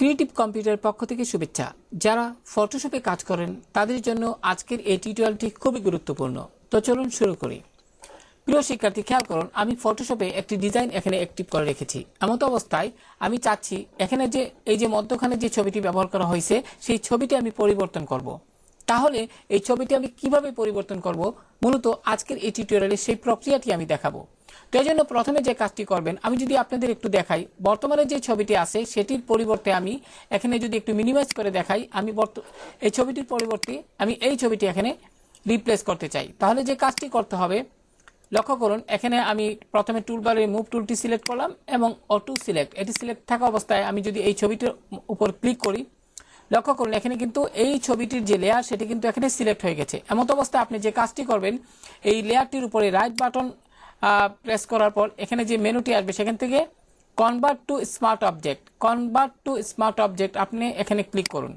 Creative কম্পিউটারের পক্ষ থেকে শুভেচ্ছা। যারা ফটোশপে কাজ করেন, তাদের জন্য আজকের এই টিউটোরিয়ালটি খুবই গুরুত্বপূর্ণ। তো চলুন শুরু করি। প্রিয় শিক্ষার্থী, খেয়াল করুন, আমি ফটোশপে একটি ডিজাইন এখানে অ্যাক্টিভ করে রেখেছি। এমত অবস্থায় আমি চাচ্ছি এখানে যে, এই যে মধ্যখানে যে ছবিটি ব্যবহার করা হয়েছে, সেই ছবিটি আমি পরিবর্তন করব। তাহলে এই ছবিটি আমি কীভাবে পরিবর্তন করব? মূলত আজকের এই টিউটোরিয়ালে সেই প্রক্রিয়াটি আমি দেখাবো। তো এই জন্য প্রথমে যে কাজটি করবেন, আমি যদি আপনাদের একটু দেখাই, বর্তমানে যে ছবিটি আছে, সেটির পরিবর্তে আমি এখানে যদি একটু মিনিমাইজ করে দেখাই, আমি এই ছবিটির পরিবর্তে আমি এই ছবিটি এখানে রিপ্লেস করতে চাই। তাহলে যে কাজটি করতে হবে, লক্ষ্য করুন, এখানে আমি প্রথমে টুলবারে মুভ টুলটি সিলেক্ট করলাম এবং অটো সিলেক্ট এটি সিলেক্ট থাকা অবস্থায় আমি যদি এই ছবিটির উপর ক্লিক করি লক্ষ্য করুন, এখানে কিন্তু এই ছবিটির যে লেয়ার সেটি কিন্তু এখানে সিলেক্ট হয়ে গেছে। এমত অবস্থায় আপনি যে কাজটি করবেন, এই লেয়ারটির উপরে রাইট বাটন প্রেস করার পর এখানে যে মেনুটি আসবে, সেখান থেকে convert to smart object convert to smart object আপনি এখানে ক্লিক করুন।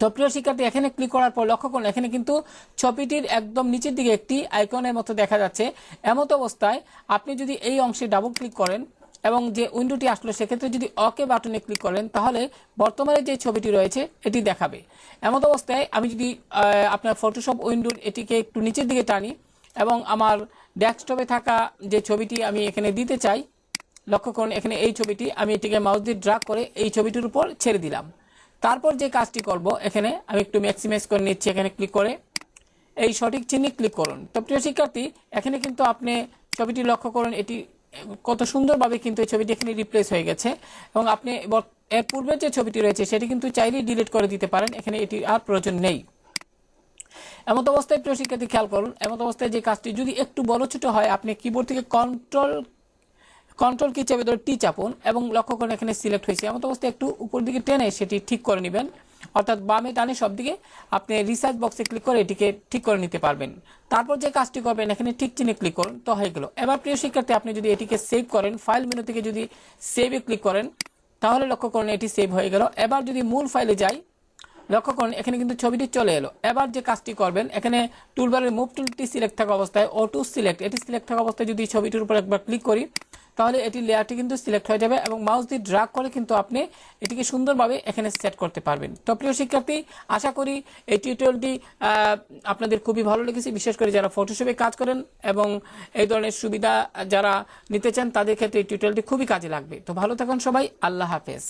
তো প্রিয় শিক্ষার্থী, এখানে ক্লিক করার পর লক্ষ্য করুন, এখানে কিন্তু ছবিটির একদম নিচের দিকে একটি আইকনের মতো দেখা যাচ্ছে। এমত অবস্থায় আপনি যদি এই অংশে ডাবল ক্লিক করেন এবং যে উইন্ডোটি আসলো, সেক্ষেত্রে যদি অকে বাটনে ক্লিক করেন, তাহলে বর্তমানে যে ছবিটি রয়েছে, এটি দেখাবে। এমত অবস্থায় আমি যদি আপনার ফটোশপ উইন্ডোর এটিকে একটু নিচের দিকে টানি এবং আমার ডেস্কটপে থাকা যে ছবিটি আমি এখানে দিতে চাই, লক্ষ্য করুন, এখানে এই ছবিটি আমি এটিকে মাউস দিয়ে ড্রাগ করে এই ছবিটির উপর ছেড়ে দিলাম। তারপর যে কাজটি করব, এখানে আমি একটু ম্যাক্সিমাইজ করে নিচ্ছি, এখানে ক্লিক করে। এই সঠিক চিহ্নে ক্লিক করুন। তো প্রিয় শিক্ষার্থী, এখানে কিন্তু আপনি ছবিটি লক্ষ্য করুন, এটি কত সুন্দরভাবে কিন্তু এই ছবিটি এখানে রিপ্লেস হয়ে গেছে। এবং আপনি এর পূর্বের যে ছবিটি রয়েছে, সেটি কিন্তু চাইলেই ডিলিট করে দিতে পারেন। এখানে এটি আর প্রয়োজন নেই। এমত অবস্থায় প্রিয় শিক্ষার্থী, খেয়াল করুন, এমত অবস্থায় যে কাজটি যদি একটু বড় ছোট হয়, আপনি কিবোর্ড থেকে কন্ট্রোল কন্ট্রোল কি চাপে ধরে টি চাপুন এবং লক্ষ্য করুন এখানে সিলেক্ট হয়েছে। এমত অবস্থায় একটু উপর দিকে টেনে সেটি ঠিক করে নেবেন। অর্থাৎ বামে টানে সব দিকে আপনি রিসার্চ বক্সে ক্লিক করে এটিকে ঠিক করে নিতে পারবেন। তারপর যে কাজটি করবেন, এখানে ঠিক চিহ্নে ক্লিক করুন, তো হয়ে গেল। এবার প্রিয় শিক্ষার্থী, আপনি যদি এটিকে সেভ করেন ফাইল মেনু থেকে যদি সেভে ক্লিক করেন, তাহলে লক্ষ্য করুন এটি সেভ হয়ে গেল। এবার যদি মূল ফাইলে যাই, লক্ষ্য করুন এখানে কিন্তু ছবিটি চলে এলো। এবার যে কাজটি করবেন, এখানে টুলবারের মুভ টুলটি সিলেক্ট থাকা অবস্থায় অটো সিলেক্ট এটি সিলেক্ট থাকা অবস্থায় যদি ছবিটির উপর একবার ক্লিক করি তাহলে এটি লেয়ারটি কিন্তু সিলেক্ট হয়ে যাবে এবং মাউস দিয়ে ড্রাগ করে কিন্তু আপনি এটিকে সুন্দরভাবে এখানে সেট করতে পারবেন। তো প্রিয় শিক্ষার্থী, আশা করি এই টিউটোরিয়ালটি আপনাদের খুবই ভালো লেগেছে। বিশেষ করে যারা ফটোশপে কাজ করেন এবং এই ধরনের সুবিধা যারা নিতে চান, তাদের ক্ষেত্রে এই টিউটোরিয়ালটি খুবই কাজে লাগবে। তো ভালো থাকুন সবাই, আল্লাহ হাফেজ।